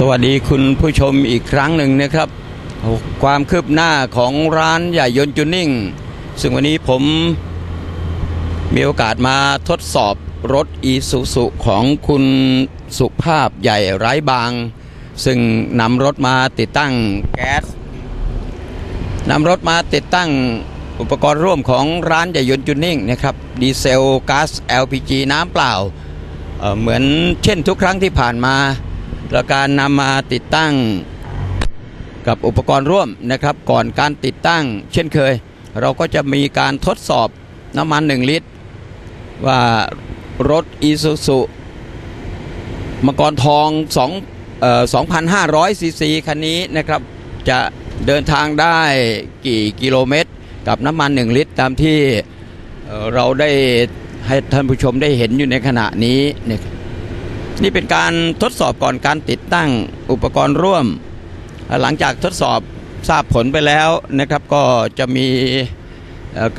สวัสดีคุณผู้ชมอีกครั้งหนึ่งนะครับ ความคืบหน้าของร้านใหญ่ยนจูนิ่ง ซึ่งวันนี้ผมมีโอกาสมาทดสอบรถอีซูซุของคุณสุภาพใหญ่ไร้บาง ซึ่งนำรถมาติดตั้งแก๊สนำรถมาติดตั้งอุปกรณ์ร่วมของร้านใหญ่ยนจูนิ่งนะครับดีเซลก๊าซ LPG น้ำเปล่าเเหมือนเช่นทุกครั้งที่ผ่านมา และการนำมาติดตั้งกับอุปกรณ์ร่วมนะครับ ก่อนการติดตั้ง เช่นเคย เราก็จะมีการทดสอบน้ำมัน 1 ลิตร ว่ารถอีซูซุมังกรทอง2 2,500ซีซีคันนี้นะครับ จะเดินทางได้กี่กิโลเมตร กับน้ำมัน 1 ลิตร ตามที่เอ่อเราได้ให้ท่านผู้ชมได้เห็นอยู่ในขณะนี้นะครับ นี่เป็นการทดสอบก่อนการติดตั้งอุปกรณ์ร่วม หลังจากทดสอบทราบผลไปแล้วนะครับ ก็จะมี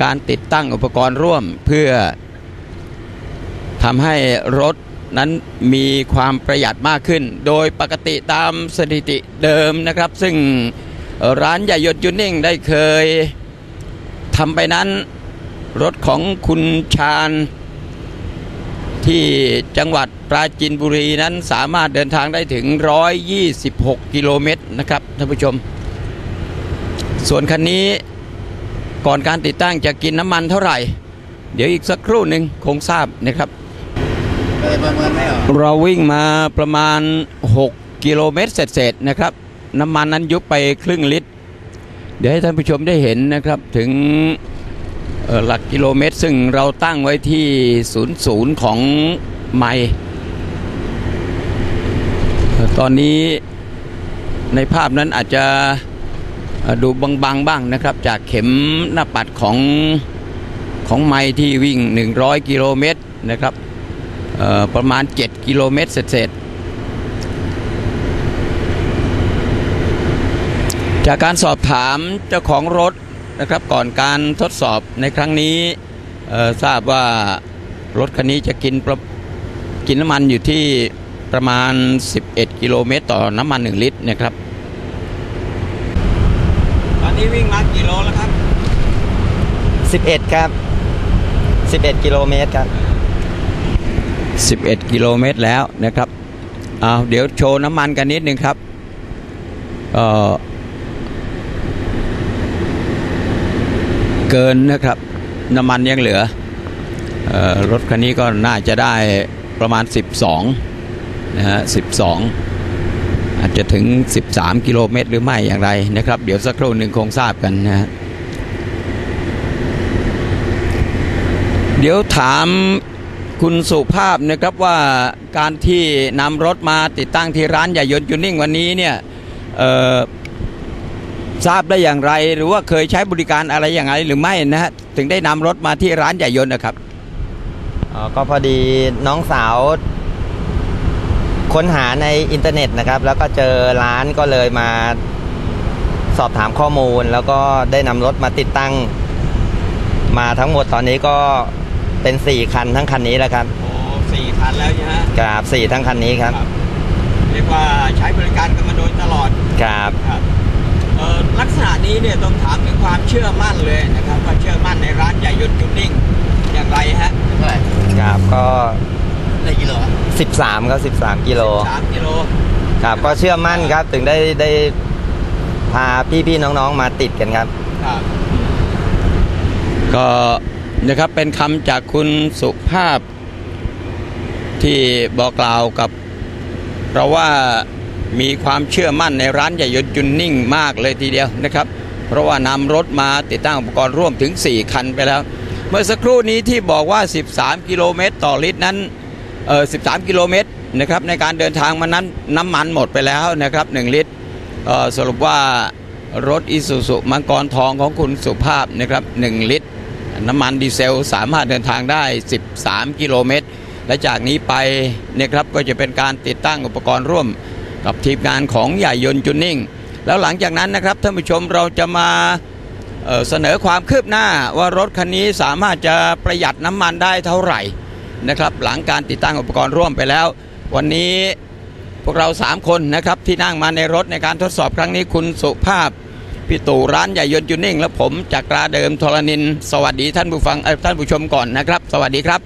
การติดตั้งอุปกรณ์ร่วมเพื่อทำให้รถนั้นมีความประหยัดมากขึ้น โดยปกติตามสถิติเดิมนะครับ ซึ่งร้านใหญ่ยนต์ยูนิ่งได้เคยทำไปนั้น รถของคุณชาญ ที่จังหวัดปราจีนบุรีนั้นสามารถเดินทางได้ถึง 126 กิโลเมตรนะครับท่านผู้ชม ส่วนคันนี้ก่อนการติดตั้งจะกินน้ำมันเท่าไหร่ เดี๋ยวอีกสักครู่หนึ่งคงทราบนะครับเรเเราวิ่งมาประมาณ 6 กิโลเมตรเศษๆนะครับ น้ำมันนั้นยุบไปครึ่งลิตร เดี๋ยวให้ท่านผู้ชมได้เห็นนะครับถึง หลักกิโลเมตร ซึ่งเราตั้งไว้ที่ศูนย์ศูนย์ของไม่ตอนนี้ในภาพนั้นอาจจะดูบางๆบ้างนะครับ จากเข็มหน้าปัดของของไมล์ที่วิ่ง 100 กิโลเมตรนะครับประมาณ 7 กิโลเมตรเศษๆจากการสอบถามเจ้าของรถ นะครับก่อนการทดสอบในครั้งนี้เอ่อทราบว่ารถคันนี้จะกินประกินน้ำมันอยู่ที่ประมาณ 11 กิโลเมตรต่อน้ำมัน 1 ลิตรนะครับ ตอนนี้วิ่งมากี่โลแล้วครับ 11 ครับ 11 กิโลเมตรครับ 11 กิโลเมตรแล้วนะครับเอาเดี๋ยวโชว์น้ำมันกันนิดนึงครับ เอ่อ เกินนะครับ น้ำมันยังเหลือออรถคันนี้ก็น่าจะได้ประมาณ 12นะฮะ12 อาจจะถึง 13 กิโลเมตรหรือไม่อย่างไรนะครับ เดี๋ยวสักครู่หนึ่งคงทราบกันนะฮะเดี๋ยวถามคุณสุภาพนะครับว่าการที่นำรถมาติดตั้งที่ร้านใหญ่ยนต์จูนิ่งวันนี้เนี่ย ทราบได้อย่างไร หรือว่าเคยใช้บริการอะไรอย่างไรหรือไม่นะฮะถึงได้นำรถมาที่ร้านใหญ่ยนต์นะครับอ๋อก็พอดีน้องสาว ค้นหาในอินเทอร์เน็ตนะครับ แล้วก็เจอร้านก็เลยมาสอบถามข้อมูล แล้วก็ได้นำรถมาติดตั้ง มาทั้งหมดตอนนี้ก็เป็น 4 คันทั้งคันนี้แล้วครับโอ้สี่คันแล้วใช่ไหมกราบ4ทั้งคันนี้ครับ เรียกว่าใช้บริการกันมาโดยตลอดกราบครับ ลักษณะนี้เนี่ยต้องถามถึงความเชื่อมั่นเลยนะครับว่าเชื่อมั่นในร้านใหญ่ยนต์จูนิ่งอย่างไรฮะเท่าไหร่กราบก็ได้กิโล13ครับ13กิโลสามกิโลครับก็เชื่อมั่นครับถึงได้ได้พาพี่ๆน้องๆมาติดกันครับ ครับก็นะครับเป็นคำจากคุณสุภาพที่บอกกล่าวกับ เราว่า มีความเชื่อมั่นในร้านใหญ่ยนต์จุนนิ่งมากเลยทีเดียวนะครับ เพราะว่านำรถมาติดตั้งอุปกรณ์ร่วมถึง 4 คันไปแล้ว เมื่อสักครู่นี้ที่บอกว่า 13 กิโลเมตรต่อลิตรนั้นเออ13 กิโลเมตรนะครับในการเดินทางมานั้นน้ำมันหมดไปแล้วนะครับ 1 ลิตรเออสรุปว่ารถอิสุสุมังกรทองของคุณสุภาพนะครับ 1 ลิตร น้ำมันดีเซลสามารถเดินทางได้ 13 กิโลเมตร และจากนี้ไปนะครับก็จะเป็นการติดตั้งอุปกรณ์ร่วม กับทีมงานของใหญ่ยนต์จุนนิ่ง แล้วหลังจากนั้นนะครับท่านผู้ชมเราจะมาเเสนอความคืบหน้าว่ารถคันนี้สามารถจะประหยัดน้ำมันได้เท่าไหร่นะครับหลังการติดตั้งอุปกรณ์ร่วมไปแล้ว วันนี้พวกเรา 3 คนนะครับที่นั่งมาในรถในการทดสอบครั้งนี้คุณสุภาพพี่ตู่ร้านใหญ่ยนต์จูนิ่ง และผมจากราเดิมทรณิน สวัสดีท่านผู้ฟังท่านผู้ชมก่อนนะครับ สวัสดีครับ